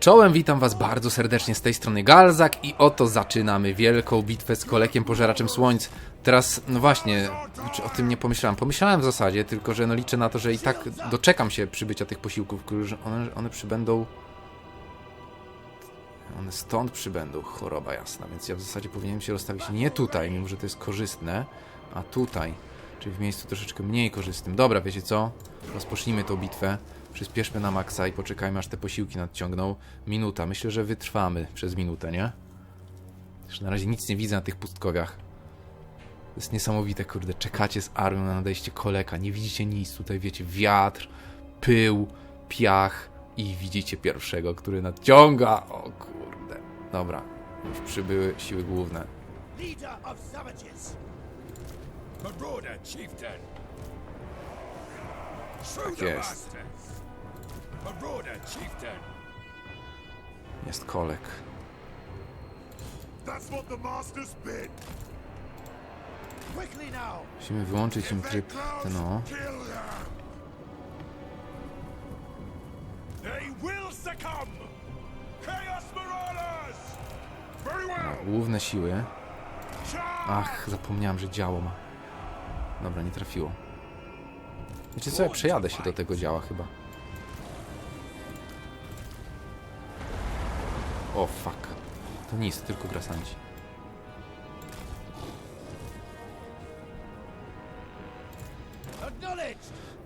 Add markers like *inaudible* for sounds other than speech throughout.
Czołem, witam was bardzo serdecznie z tej strony Galzak i oto zaczynamy wielką bitwę z kolekiem pożeraczem słońc. Teraz, no właśnie, czy o tym nie pomyślałem. Pomyślałem w zasadzie, tylko że no liczę na to, że i tak doczekam się przybycia tych posiłków, że one, one przybędą... One stąd przybędą, choroba jasna, więc ja w zasadzie powinienem się rozstawić nie tutaj, mimo że to jest korzystne, a tutaj, czyli w miejscu troszeczkę mniej korzystnym. Dobra, wiecie co? Rozpocznijmy tą bitwę. Przyspieszmy na maksa i poczekajmy aż te posiłki nadciągną. Minuta. Myślę, że wytrwamy przez minutę, nie? Już na razie nic nie widzę na tych pustkowiach. To jest niesamowite, kurde. Czekacie z armią na nadejście koleka. Nie widzicie nic. Tutaj wiecie wiatr, pył, piach i widzicie pierwszego, który nadciąga. O kurde. Dobra. Już przybyły siły główne. leader of savages. Marauder chieftain. Through Tak the jest. Jest kolek. Musimy wyłączyć im tryb ten o. Główne siły. Ach, zapomniałem, że działo ma. Dobra, nie trafiło. Wiecie co, ja przejadę się do tego działa chyba. O, fuck. To nic, tylko grasanci.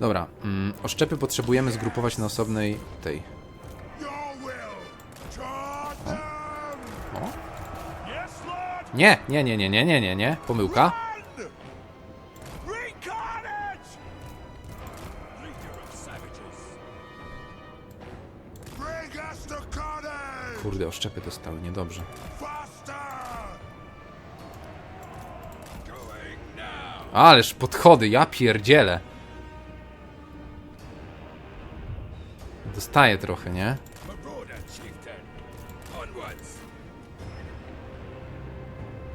Dobra, mm, oszczepy potrzebujemy zgrupować na osobnej tej. O? Lord. Nie, nie, nie, nie, nie, nie, nie, nie. Pomyłka. Kurde, oszczepy dostały, niedobrze. Ależ podchody, ja pierdzielę. Dostaję trochę, nie?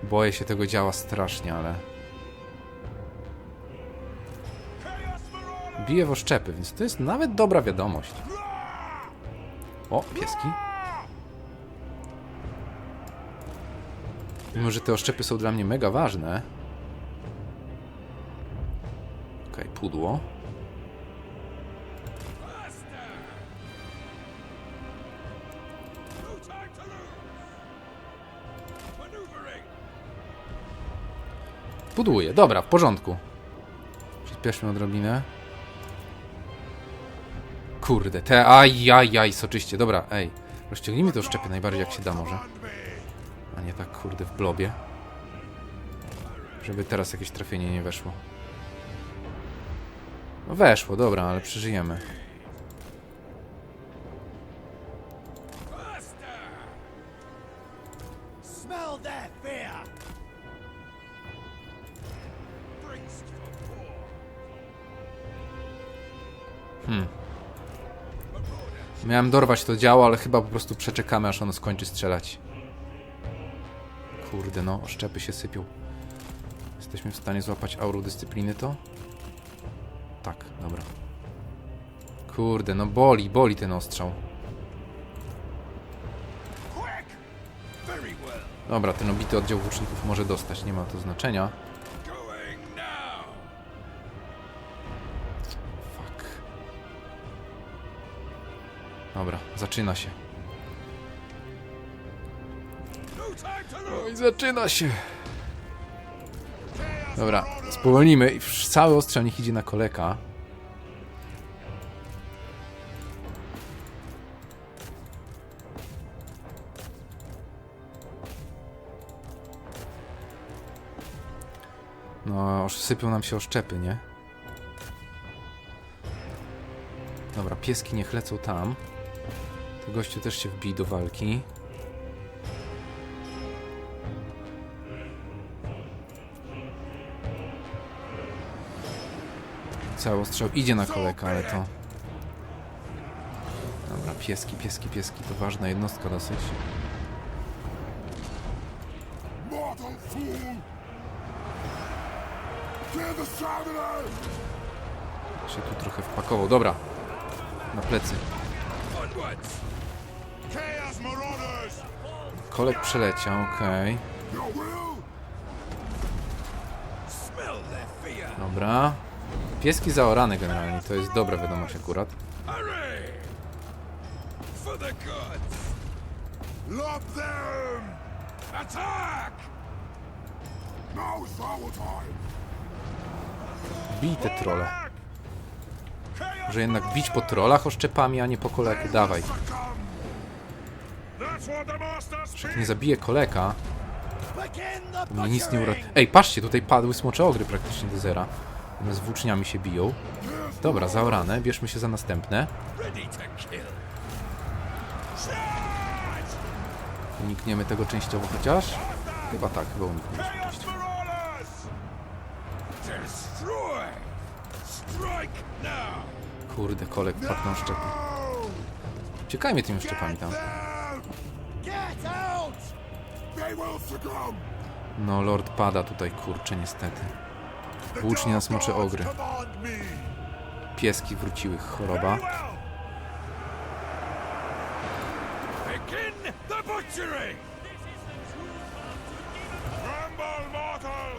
Boję się tego działa strasznie, ale... Bije w oszczepy, więc to jest nawet dobra wiadomość. O, pieski. Mimo, że te oszczepy są dla mnie mega ważne. Okej, pudło. To lose. Maneuvering. Pudłuje, dobra, w porządku. Przyspieszmy odrobinę. Kurde, te ajajaj, soczyście. Dobra, ej. Rozciągnijmy te oszczepy najbardziej jak się da może. Nie tak, kurde, w blobie. Żeby teraz jakieś trafienie nie weszło. No weszło, dobra, ale przeżyjemy. War. Miałem dorwać to działo, ale chyba po prostu przeczekamy, aż ono skończy strzelać. Kurde, no, oszczepy się sypią. Jesteśmy w stanie złapać aurą dyscypliny to? Tak, dobra. Kurde, no boli, boli ten ostrzał. Dobra, ten obity oddział włóczników może dostać, nie ma to znaczenia. Fuck. Dobra, zaczyna się. Lose. Oj, zaczyna się. Dobra, spowolnimy i cały ostrzał niech idzie na koleka. No, sypią nam się oszczepy, nie? Dobra, pieski niech lecą tam. Ty gościu też się wbij do walki. Cały ostrzał idzie na koleka, ale to... Dobra, pieski, pieski, pieski, to ważna jednostka dosyć. Się tu trochę wpakował. Dobra, na plecy. Kolek przeleciał, okej. Fear. Dobra. Pieski zaorane generalnie, to jest dobra wiadomość akurat. Bij te trole. Może jednak bić po trolach oszczepami, a nie po koleku. Dawaj. Speak! nie zabiję koleka, to mnie nic nie uratuje. Ej, patrzcie, tutaj padły smocze ogry praktycznie do zera. Z włóczniami się biją. Dobra, zaorane, bierzmy się za następne. Unikniemy tego częściowo chociaż? Chyba tak, chyba Chaos częściowo. Kurde, kolek padł na szczepy. Ciekajmy tymi szczepami tam. No, lord pada tutaj, kurczę, niestety. Na smocze ogry. Pieski wróciły, choroba.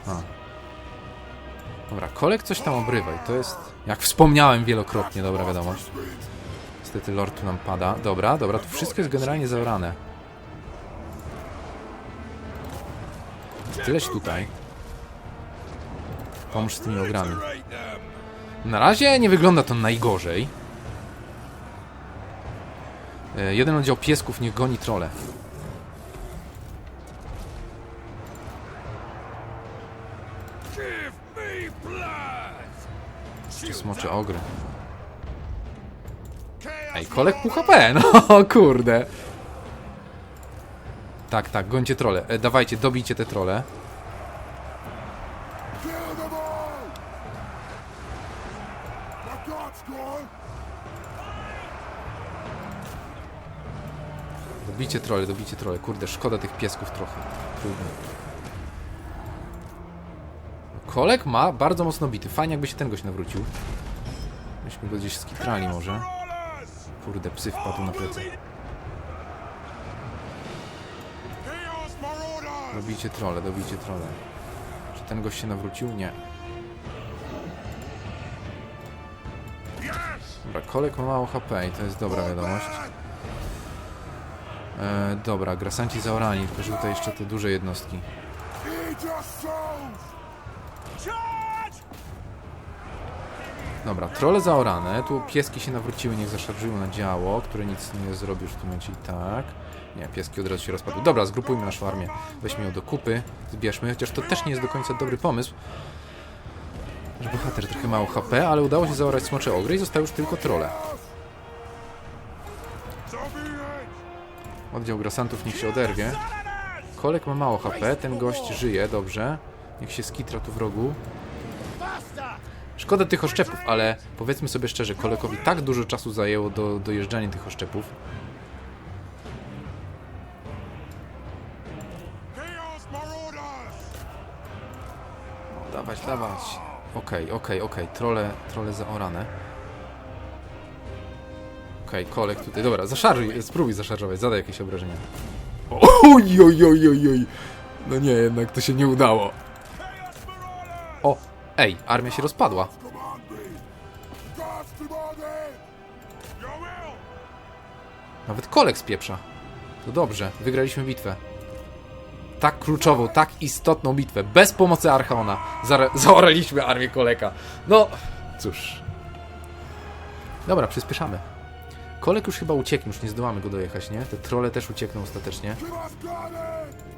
A. Dobra, kolek coś tam obrywa i to jest, jak wspomniałem wielokrotnie, dobra wiadomość. Niestety lord tu nam pada. Dobra, dobra, tu wszystko jest generalnie zaorane. Tyleś tutaj. Pomóż z tymi ogrami. Na razie nie wygląda to najgorzej. E, Jeden oddział piesków niech goni trole. Give me blood! Czy smocze ogry. Ej, kolek pół *laughs* no kurde. Tak, tak, gońcie trole. E, dawajcie, dobijcie te trole. Dobijcie trole, dobijcie trole. Kurde, szkoda tych piesków trochę. Trudno. Kolek ma bardzo mocno bity. Fajnie jakby się ten gość nawrócił. Myśmy go gdzieś skitrali może. Kurde, psy wpadł na plecy. Dobijcie trole, dobijcie trole. Czy ten gość się nawrócił? Nie. Dobra, kolek ma mało HP i to jest dobra wiadomość. E, dobra, grasanci zaorani, tylko tutaj jeszcze te duże jednostki. Dobra, trole zaorane, tu pieski się nawróciły, niech zaszarżują na działo, które nic nie zrobi już w tym momencie i tak. Nie, pieski od razu się rozpadły. Dobra, zgrupujmy naszą armię, weźmy ją do kupy, zbierzmy, chociaż to też nie jest do końca dobry pomysł. Że bohater trochę mało HP, ale udało się zaorać smocze ogry i zostały już tylko trole. Oddział grasantów niech się oderwie. Kolek ma mało HP, ten gość żyje, dobrze. Niech się skitra tu w rogu. Szkoda tych oszczepów, ale powiedzmy sobie szczerze, kolekowi tak dużo czasu zajęło do dojeżdżania tych oszczepów. Marauders! Dawać, dawać. Okej, okej, okej, trole, trole zaorane. Okej, kolek tutaj, dobra, zaszarżuj, spróbuj zaszarżować, zadaj jakieś obrażenia. Oj, oj, oj, oj, oj. No nie, jednak to się nie udało. O, ej, armia się rozpadła. Nawet kolek spieprza. To dobrze, wygraliśmy bitwę. Tak kluczową, tak istotną bitwę. Bez pomocy Archaona. *laughs* Zaoraliśmy armię koleka. No, cóż. Dobra, przyspieszamy. Kolek już chyba ucieknie, już nie zdołamy go dojechać, nie? Te trole też uciekną ostatecznie.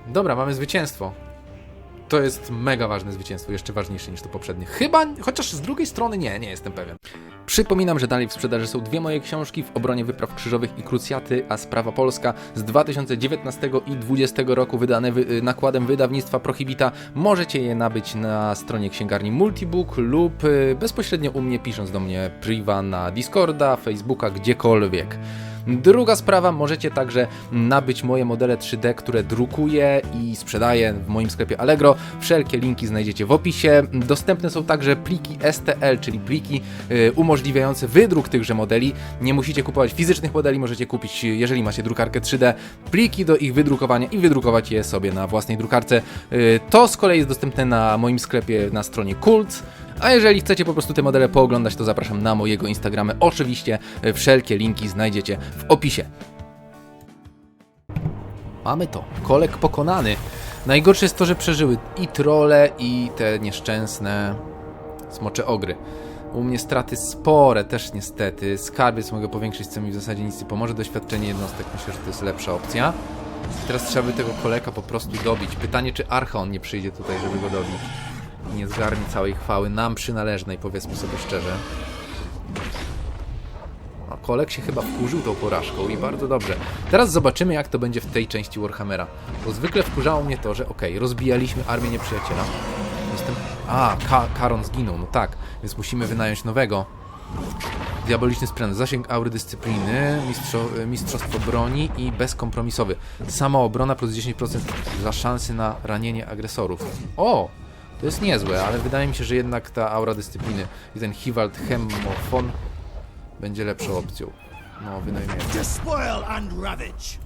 Dobra, mamy zwycięstwo. To jest mega ważne zwycięstwo, jeszcze ważniejsze niż to poprzednie. Chyba, chociaż z drugiej strony nie, nie jestem pewien. Przypominam, że dalej w sprzedaży są dwie moje książki w obronie wypraw krzyżowych i krucjaty, a sprawa polska z 2019 i 2020 roku wydane wy, y, nakładem wydawnictwa Prohibita. Możecie je nabyć na stronie księgarni Multibook lub y, bezpośrednio u mnie pisząc do mnie priva na Discorda, Facebooka, gdziekolwiek. Druga sprawa, możecie także nabyć moje modele 3D, które drukuję i sprzedaję w moim sklepie Allegro. Wszelkie linki znajdziecie w opisie. Dostępne są także pliki STL, czyli pliki y, umożliwiające wydruk tychże modeli. Nie musicie kupować fizycznych modeli, możecie kupić, jeżeli macie drukarkę 3D, pliki do ich wydrukowania i wydrukować je sobie na własnej drukarce. Y, To z kolei jest dostępne na moim sklepie na stronie Kult. A jeżeli chcecie po prostu te modele pooglądać, to zapraszam na mojego Instagramy. Oczywiście y, wszelkie linki znajdziecie w opisie. Mamy to. Kolek pokonany. Najgorsze jest to, że przeżyły i trole, i te nieszczęsne smocze ogry. U mnie straty spore też niestety. Skarbiec mogę powiększyć, co mi w zasadzie nic nie pomoże. Doświadczenie jednostek myślę, że to jest lepsza opcja. Teraz trzeba by tego koleka po prostu dobić. Pytanie, czy Archon nie przyjdzie tutaj, żeby go dobić. Nie zgarnie całej chwały nam przynależnej, powiedzmy sobie szczerze. A Kolek się chyba wkurzył tą porażką i bardzo dobrze. Teraz zobaczymy, jak to będzie w tej części Warhammera. Bo zwykle wkurzało mnie to, że okej, rozbijaliśmy armię nieprzyjaciela. Jestem... A, Ka Karon zginął, no tak. Więc musimy wynająć nowego. Diaboliczny sprzęt, zasięg aury dyscypliny, mistrzo, mistrzostwo broni i bezkompromisowy. Samoobrona plus 10% dla szansy na ranienie agresorów. O! To jest niezłe, ale wydaje mi się, że jednak ta aura dyscypliny i ten Hiwald Hemofon będzie lepszą opcją. No, wynajmiemy. Despoil and ravage.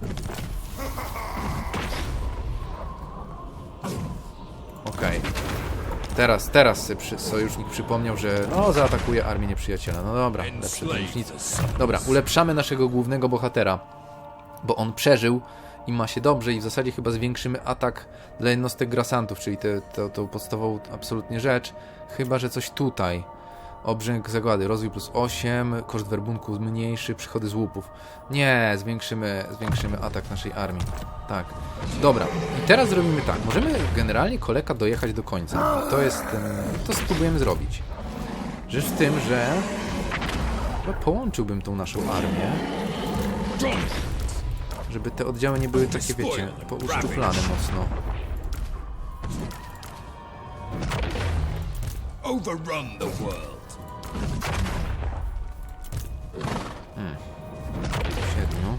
Okej. Teraz, teraz sobie przy, sojusznik przypomniał, że no, zaatakuje armię nieprzyjaciela. No dobra, lepsze to niż nic. Dobra, ulepszamy naszego głównego bohatera, bo on przeżył i ma się dobrze i w zasadzie chyba zwiększymy atak dla jednostek grasantów, czyli tę te, podstawową absolutnie rzecz. Chyba, że coś tutaj. Obrzęk zagłady, rozwój plus 8, koszt werbunku zmniejszy, przychody z łupów. Nie, zwiększymy, zwiększymy atak naszej armii. Tak. Dobra, i teraz zrobimy tak. Możemy generalnie koleka dojechać do końca. To jest. To spróbujemy zrobić. Rzecz w tym, że... Chyba połączyłbym tą naszą armię. Żeby te oddziały nie były takie, wiecie, pouszczuplane mocno. Overrun the world. Siedmiu.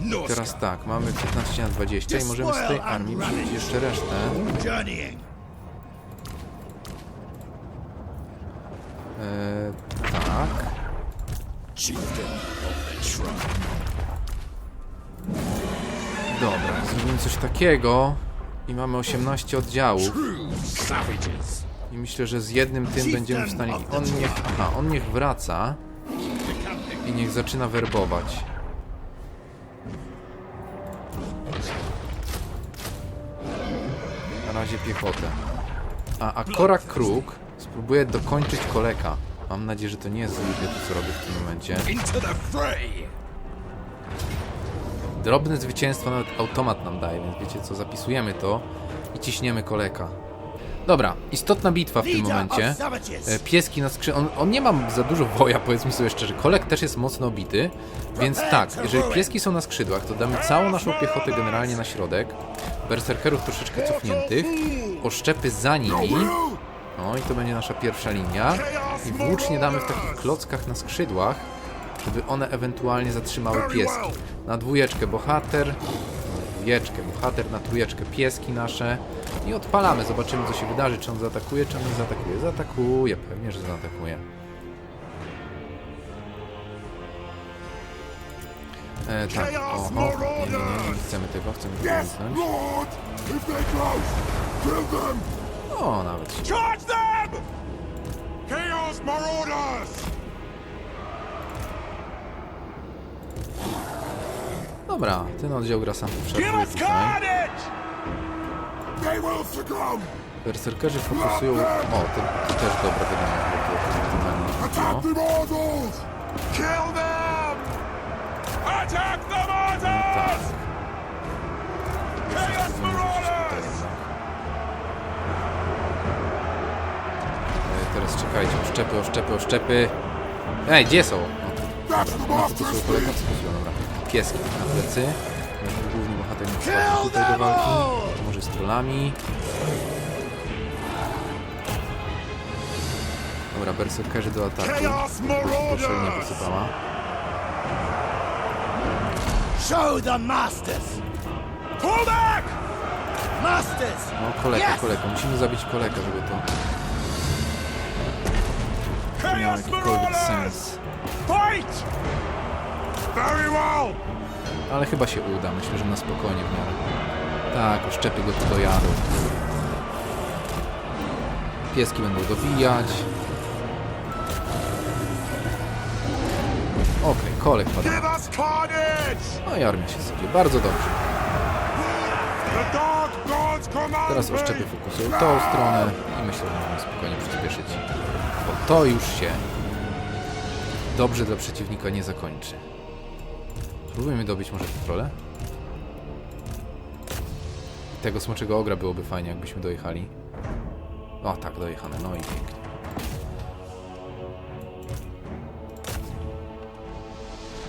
No Teraz tak, mamy 15 na 20 i możemy z tej armii wziąć jeszcze resztę. Eee, tak. Dobra, zrobimy coś takiego i mamy 18 oddziałów i myślę, że z jednym tym będziemy w stanie... On niech... Aha, on niech wraca i niech zaczyna werbować. Na razie piechotę. A, a Korak Kruk spróbuje dokończyć koleka. Mam nadzieję, że to nie jest złe to, co robię w tym momencie. Drobne zwycięstwo nawet automat nam daje, więc wiecie co, zapisujemy to i ciśniemy koleka. Dobra, istotna bitwa w tym momencie. E, Pieski na skrzyn... On, on nie ma za dużo woja, powiedzmy sobie szczerze. Kolek też jest mocno obity, więc tak, jeżeli pieski są na skrzydłach, to damy całą naszą piechotę generalnie na środek. Berserkerów troszeczkę cofniętych. Oszczepy za nimi. No i to będzie nasza pierwsza linia. I włócznie damy w takich klockach na skrzydłach, żeby one ewentualnie zatrzymały pieski. Na dwójeczkę bohater, na dwójeczkę bohater, na trójeczkę pieski nasze i odpalamy. Zobaczymy co się wydarzy, czy on zaatakuje, czy on nie zaatakuje. Zaatakuje, pewnie, że zaatakuje. E, tak, oho, nie, nie, nie, nie chcemy tego, chcemy tego uniknąć. O, nawet się Charge them! Chaos Marauders! Dobra, ten oddział Give szarżuje us tutaj. Berserkerzy fokusują... O, to też dobra wydanie. bo to- to totalnie! Kill them! Attack the Tak. Chaos Marauders! E, Teraz czekajcie, oszczepy, oszczepy, oszczepy. Ej, gdzie są? No to, no są kolega, dobra. Pieski na plecy. Nasz główny bohater nie tutaj do walki. Może z trollami. Dobra, berserkerzy do ataku. Chaos Proszę nie Marauders! posypała. Show the masters! Pull back! Masters! No, koleka, koleka. Musimy zabić kolekę, żeby to miało jakikolwiek sens. Fight! Ale chyba się uda. Myślę, że na spokojnie w miarę. Tak, oszczepy go tu dojadą. Pieski będą dobijać. Okej, kolek pada. No i armia się sypie. Bardzo dobrze. Teraz oszczepy fokusują tą stronę i myślę, że możemy spokojnie przyspieszyć. Bo to już się dobrze dla przeciwnika nie zakończy. Spróbujmy dobić może trole. Tego smoczego ogra byłoby fajnie, jakbyśmy dojechali. O tak, dojechane, no i pięknie.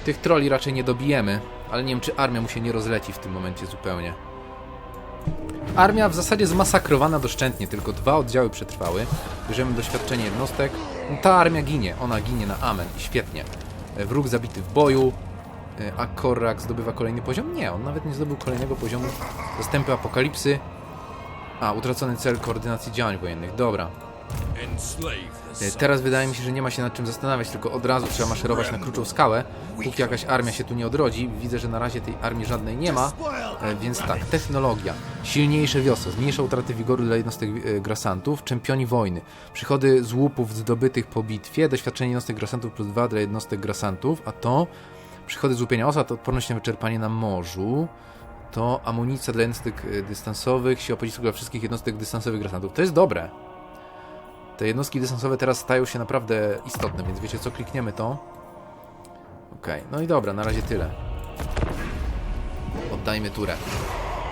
Tych troli raczej nie dobijemy, ale nie wiem, czy armia mu się nie rozleci w tym momencie zupełnie. Armia w zasadzie zmasakrowana doszczętnie, tylko dwa oddziały przetrwały. Bierzemy doświadczenie jednostek. Ta armia ginie, ona ginie na amen i świetnie. Wróg zabity w boju, a Korrak zdobywa kolejny poziom? Nie, on nawet nie zdobył kolejnego poziomu. Zastępy apokalipsy. A, utracony cel koordynacji działań wojennych. Dobra. E, Teraz wydaje mi się, że nie ma się nad czym zastanawiać, tylko od razu trzeba maszerować na kruczą skałę, póki jakaś armia się tu nie odrodzi. Widzę, że na razie tej armii żadnej nie ma, e, więc tak, technologia. Silniejsze wiosła, zmniejsza utraty wigoru dla jednostek e, grasantów, czempioni wojny. Przychody z łupów zdobytych po bitwie, doświadczenie jednostek grasantów plus 2 dla jednostek grasantów, a to przychody z łupienia osa, to odporność na wyczerpanie na morzu, to amunicja dla jednostek e, dystansowych, siła pocisku dla wszystkich jednostek dystansowych grasantów. To jest dobre. Te jednostki dystansowe teraz stają się naprawdę istotne, więc wiecie co, klikniemy to. Okej, no i dobra, na razie tyle. Oddajmy turę.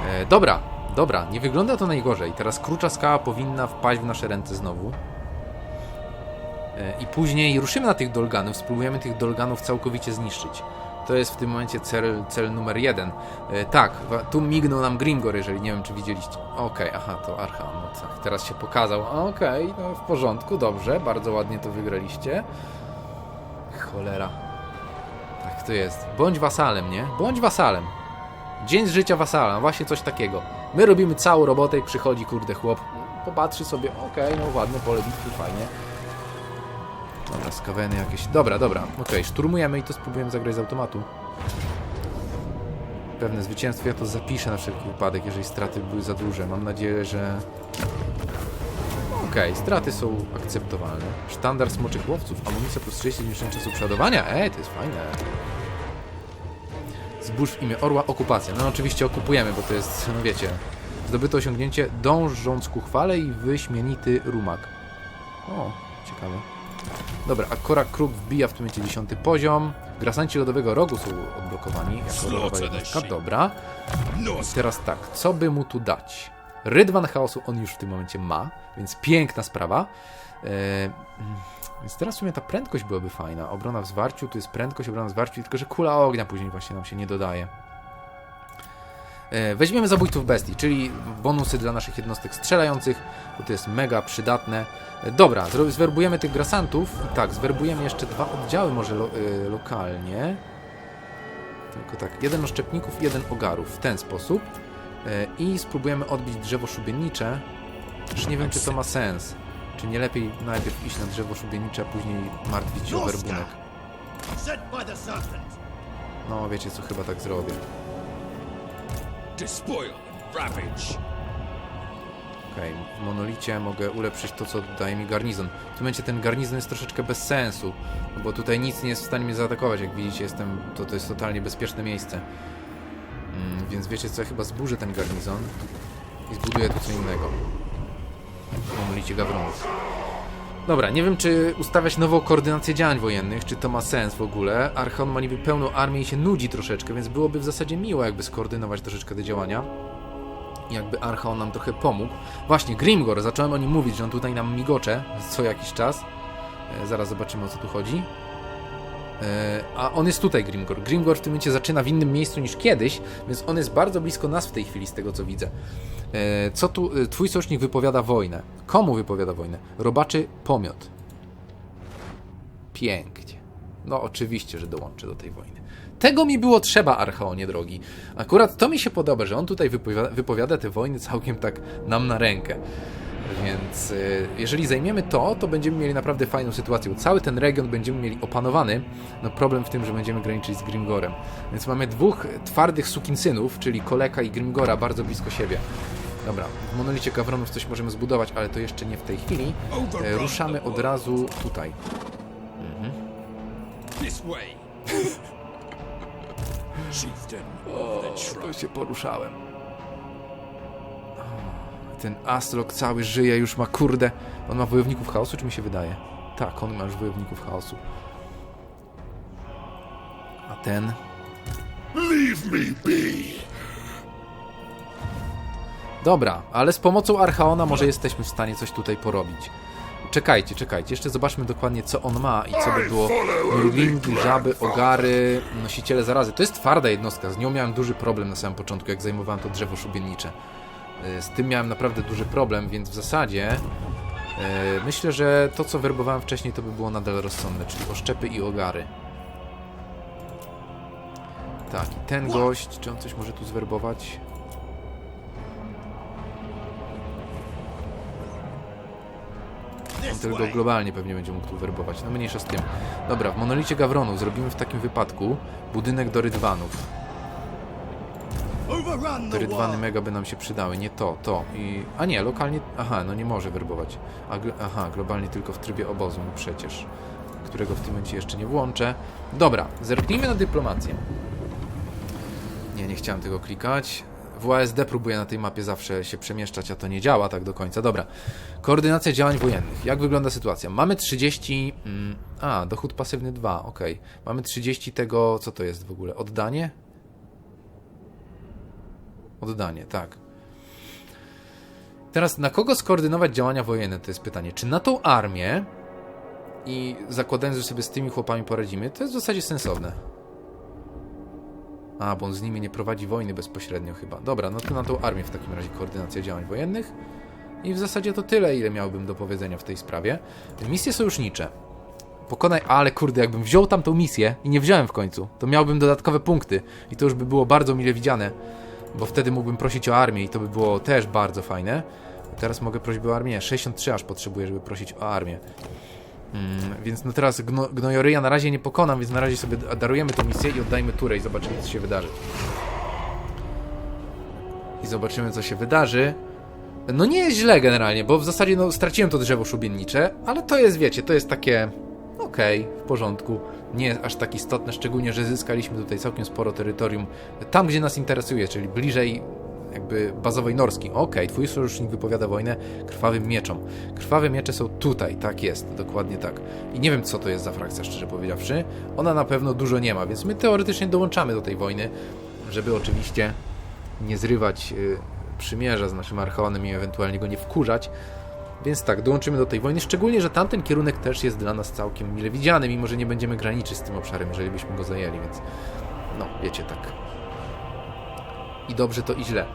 E, dobra, dobra, nie wygląda to najgorzej. Teraz krucza skała powinna wpaść w nasze ręce znowu. E, I później ruszymy na tych dolganów, spróbujemy tych dolganów całkowicie zniszczyć. To jest w tym momencie cel, cel numer jeden. E, tak, tu mignął nam Grimgor, jeżeli nie wiem, czy widzieliście. Okej, aha, to Archa, no tak, teraz się pokazał. Okej, no w porządku, dobrze, bardzo ładnie to wygraliście. Cholera. Tak to jest. Bądź wasalem, nie? Bądź wasalem. Dzień z życia wasala, właśnie coś takiego. My robimy całą robotę i przychodzi, kurde, chłop, popatrzy sobie, okej, no ładne pole bitwy, fajnie. Dobra, skaweny jakieś. Dobra, dobra, okej, szturmujemy i to spróbujemy zagrać z automatu. Pewne zwycięstwo, ja to zapiszę na wszelki wypadek, jeżeli straty były za duże. Mam nadzieję, że... Okej, straty są akceptowalne. Sztandar smoczych łowców, amunicja plus 30 zmniejszenia czasu przeładowania. Ej, to jest fajne. Zbóż w imię orła, okupacja. No oczywiście okupujemy, bo to jest, no wiecie, zdobyte osiągnięcie dążąc ku chwale i wyśmienity rumak. O, ciekawe. Dobra, a Korak Kruk wbija w tym momencie 10 poziom. Grasanci Lodowego Rogu są odblokowani jako lodowa jednostka. Dobra. I teraz tak, co by mu tu dać? Rydwan Chaosu on już w tym momencie ma, więc piękna sprawa. Eee, więc teraz w sumie ta prędkość byłaby fajna. Obrona w zwarciu, tu jest prędkość, obrona w zwarciu, tylko że kula ognia później właśnie nam się nie dodaje. E, Weźmiemy zabójców bestii, czyli bonusy dla naszych jednostek strzelających, bo to jest mega przydatne. E, Dobra, zwerbujemy tych grasantów. Tak, zwerbujemy jeszcze dwa oddziały może lo, e, lokalnie. Tylko tak, jeden oszczepników, jeden ogarów w ten sposób. I spróbujemy odbić drzewo szubienicze. Też nie wiem, czy to ma sens. Czy nie lepiej najpierw iść na drzewo szubienicze, a później martwić się o werbunek. No, wiecie co, chyba tak zrobię. Despoil ravage! Okej, w monolicie mogę ulepszyć to, co daje mi garnizon. W tym momencie ten garnizon jest troszeczkę bez sensu, no bo tutaj nic nie jest w stanie mnie zaatakować. Jak widzicie, jestem, to, to jest totalnie bezpieczne miejsce. Mm, więc wiecie co, ja chyba zburzę ten garnizon i zbuduję tu co innego. W monolicie gawronów. Dobra, nie wiem czy ustawiać nową koordynację działań wojennych, czy to ma sens w ogóle. Archon ma niby pełną armię i się nudzi troszeczkę, więc byłoby w zasadzie miło jakby skoordynować troszeczkę te działania jakby Archaon nam trochę pomógł. Właśnie, Grimgor, zacząłem o nim mówić, że on tutaj nam migocze co jakiś czas. E, zaraz zobaczymy o co tu chodzi. E, a on jest tutaj, Grimgor. Grimgor w tym momencie zaczyna w innym miejscu niż kiedyś, więc on jest bardzo blisko nas w tej chwili, z tego co widzę. E, co tu? E, twój sojusznik wypowiada wojnę. Komu wypowiada wojnę? Robaczy pomiot. Pięknie. No oczywiście, że dołączę do tej wojny. Tego mi było trzeba, Archeonie drogi. Akurat to mi się podoba, że on tutaj wypowiada, wypowiada te wojny całkiem tak nam na rękę. Więc y, jeżeli zajmiemy to, to będziemy mieli naprawdę fajną sytuację. Cały ten region będziemy mieli opanowany. No problem w tym, że będziemy graniczyć z Grimgorem. Więc mamy dwóch twardych sukinsynów, czyli Koleka i Grimgora bardzo blisko siebie. Dobra, w monolicie Gawronów coś możemy zbudować, ale to jeszcze nie w tej chwili. E, ruszamy od razu tutaj. Of the To się poruszałem. Ten Astrok cały żyje, już ma kurde. On ma wojowników chaosu, czy mi się wydaje? Tak, on ma już wojowników chaosu. A ten. Leave me be! Dobra, ale z pomocą Archaona może jesteśmy w stanie coś tutaj porobić. Czekajcie, czekajcie, jeszcze zobaczmy dokładnie co on ma i co by było. Murlingi, żaby, ogary, nosiciele zarazy. To jest twarda jednostka, z nią miałem duży problem na samym początku, jak zajmowałem to drzewo szubiennicze. Y, Z tym miałem naprawdę duży problem, więc w zasadzie y, myślę, że to co werbowałem wcześniej to by było nadal rozsądne, czyli oszczepy i ogary. Tak, i ten gość, czy on coś może tu zwerbować? On tylko globalnie pewnie będzie mógł tu werbować. No mniejsza z tym. Dobra, w monolicie Gawronów zrobimy w takim wypadku budynek do rydwanów. Te rydwany mega by nam się przydały, nie to, to. I... A nie, lokalnie... Aha, no nie może werbować. Aha, globalnie tylko w trybie obozu, no przecież. Którego w tym momencie jeszcze nie włączę. Dobra, zerknijmy na dyplomację. Nie, nie chciałem tego klikać. WASD próbuje na tej mapie zawsze się przemieszczać, a to nie działa tak do końca. Dobra. Koordynacja działań wojennych. Jak wygląda sytuacja? Mamy 30... Mm, a, dochód pasywny 2, ok. Mamy 30 tego... Co to jest w ogóle? Oddanie? Oddanie, tak. Teraz na kogo skoordynować działania wojenne? To jest pytanie. Czy na tą armię i zakładając, że sobie z tymi chłopami poradzimy, to jest w zasadzie sensowne. A, bo on z nimi nie prowadzi wojny bezpośrednio chyba. Dobra, no to na tą armię w takim razie koordynacja działań wojennych. I w zasadzie to tyle, ile miałbym do powiedzenia w tej sprawie. Misje sojusznicze. Pokonaj, ale kurde, jakbym wziął tam tą misję i nie wziąłem w końcu, to miałbym dodatkowe punkty i to już by było bardzo mile widziane, bo wtedy mógłbym prosić o armię i to by było też bardzo fajne. Teraz mogę prosić o armię, 63 aż potrzebuję, żeby prosić o armię. Mm, więc no teraz gno, gnojoryja na razie nie pokonam, więc na razie sobie darujemy tę misję i oddajmy turę i zobaczymy co się wydarzy. I zobaczymy co się wydarzy. No nie jest źle generalnie, bo w zasadzie no, straciłem to drzewo szubiennicze, ale to jest, wiecie, to jest takie okej, w porządku. Nie aż tak istotne, szczególnie, że zyskaliśmy tutaj całkiem sporo terytorium tam, gdzie nas interesuje, czyli bliżej jakby bazowej Norski. Okej, twój sojusznik wypowiada wojnę krwawym mieczom. Krwawe miecze są tutaj, tak jest, dokładnie tak. I nie wiem, co to jest za frakcja, szczerze powiedziawszy. Ona na pewno dużo nie ma, więc my teoretycznie dołączamy do tej wojny, żeby oczywiście nie zrywać y, przymierza z naszym archeonem i ewentualnie go nie wkurzać. Więc tak, dołączymy do tej wojny, szczególnie, że tamten kierunek też jest dla nas całkiem mile widziany, mimo że nie będziemy graniczyć z tym obszarem, jeżeli byśmy go zajęli, więc no, wiecie, tak. I dobrze to i źle.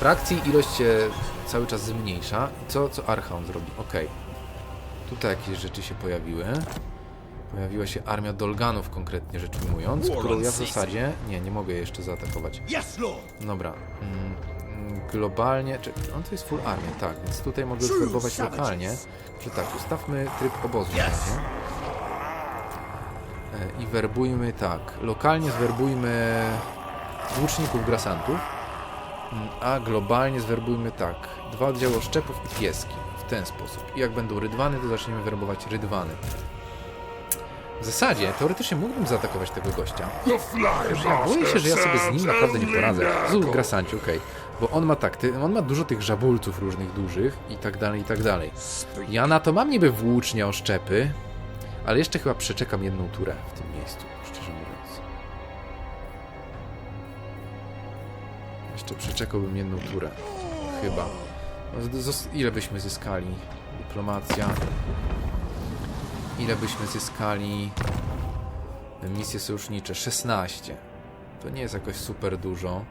Frakcji ilość się cały czas zmniejsza. I co, co Archaon zrobi? Okej. Tutaj jakieś rzeczy się pojawiły. Pojawiła się armia Dolganów, konkretnie rzecz ujmując, którą ja w zasadzie... Nie, nie mogę jeszcze zaatakować. Dobra. Mm, globalnie. Czy on to jest full armia, tak, więc tutaj mogę werbować lokalnie. Że tak, ustawmy tryb obozu na razie. E, I werbujmy tak. Lokalnie zwerbujmy łuczników grasantów. Mm, A globalnie zwerbujmy tak. Dwa oddziały oszczepów i pieski. W ten sposób. I jak będą rydwany, to zaczniemy werbować rydwany. W zasadzie, teoretycznie mógłbym zaatakować tego gościa. Ja boję się, że ja sobie z nim naprawdę nie poradzę. Zul Grasanci, okej. Bo on ma tak, ty, on ma dużo tych żabulców różnych dużych i tak dalej, i tak dalej. Ja na to mam niby włócznie oszczepy, ale jeszcze chyba przeczekam jedną turę w tym miejscu, szczerze mówiąc. Jeszcze przeczekałbym jedną turę. Chyba. No, Ile byśmy zyskali? Dyplomacja. Ile byśmy zyskali? Misje sojusznicze 16. To nie jest jakoś super dużo.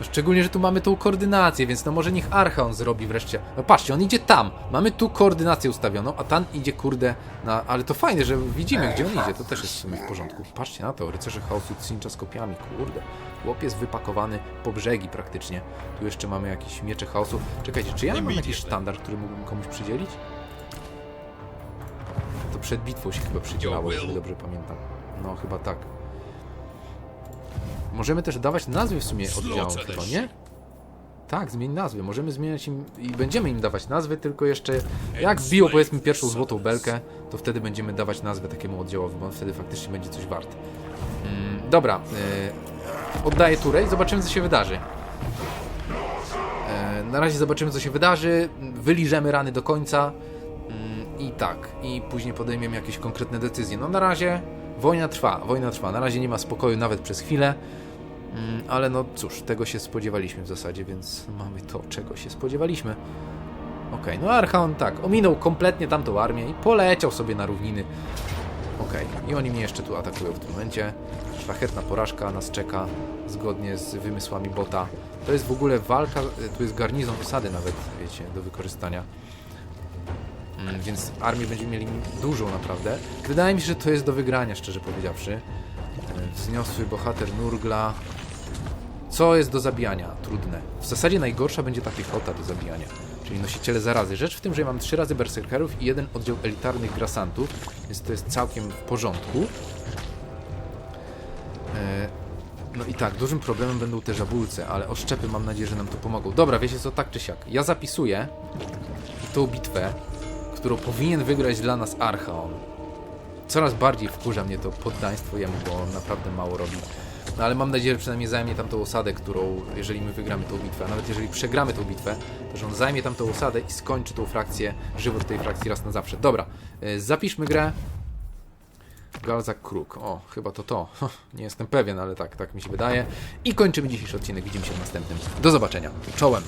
No szczególnie, że tu mamy tą koordynację, więc no może niech Archaon zrobi wreszcie. No patrzcie, on idzie tam. Mamy tu koordynację ustawioną, a tam idzie kurde na. Ale to fajne, że widzimy gdzie on idzie. To też jest w sumie w porządku. Patrzcie na to, rycerze chaosu cincha z kopiami, kurde. Chłop jest wypakowany po brzegi praktycznie. Tu jeszcze mamy jakieś miecze chaosu. Czekajcie, czy ja mam jakiś sztandar, który mógłbym komuś przydzielić? To przed bitwą się chyba przydzielało, jeżeli dobrze pamiętam. No, chyba tak. Możemy też dawać nazwy w sumie oddziałom chyba, nie? Tak, zmień nazwy. Możemy zmieniać im i będziemy im dawać nazwy, tylko jeszcze jak wbiją powiedzmy pierwszą złotą belkę, to wtedy będziemy dawać nazwę takiemu oddziałowi, bo on wtedy faktycznie będzie coś wart. Mm, dobra, yy, oddaję turę i zobaczymy co się wydarzy. E, Na razie zobaczymy, co się wydarzy. Wyliżemy rany do końca. Tak, i później podejmiemy jakieś konkretne decyzje. No na razie wojna trwa, wojna trwa. Na razie nie ma spokoju nawet przez chwilę. Mm, Ale no cóż, tego się spodziewaliśmy w zasadzie, więc mamy to, czego się spodziewaliśmy. Okej, no Archaon tak, ominął kompletnie tamtą armię i poleciał sobie na równiny. Okej, i oni mnie jeszcze tu atakują w tym momencie. Szlachetna porażka nas czeka, zgodnie z wymysłami bota. To jest w ogóle walka, y, tu jest garnizon osady nawet, wiecie, do wykorzystania. Mm, Więc armię będziemy mieli dużą naprawdę. Wydaje mi się, że to jest do wygrania, szczerze powiedziawszy. Y, Wzniosły bohater Nurgla. Co jest do zabijania? Trudne. W zasadzie najgorsza będzie ta piechota do zabijania. Czyli nosiciele zarazy. Rzecz w tym, że ja mam trzy razy berserkerów i jeden oddział elitarnych grasantów, więc to jest całkiem w porządku. E, No i tak, dużym problemem będą te żabulce, ale oszczepy mam nadzieję, że nam to pomogą. Dobra, wiecie co, tak czy siak. Ja zapisuję tą bitwę, którą powinien wygrać dla nas Archaon. Coraz bardziej wkurza mnie to poddaństwo jemu, bo on naprawdę mało robi. No ale mam nadzieję, że przynajmniej zajmie tam tą osadę, którą, jeżeli my wygramy tą bitwę, a nawet jeżeli przegramy tą bitwę, to że on zajmie tam tą osadę i skończy tą frakcję, żywot tej frakcji raz na zawsze. Dobra, y, zapiszmy grę. Galzak Kruk. O, chyba to to. *laughs* Nie jestem pewien, ale tak, tak mi się wydaje. I kończymy dzisiejszy odcinek. Widzimy się w następnym. Do zobaczenia. Czołem.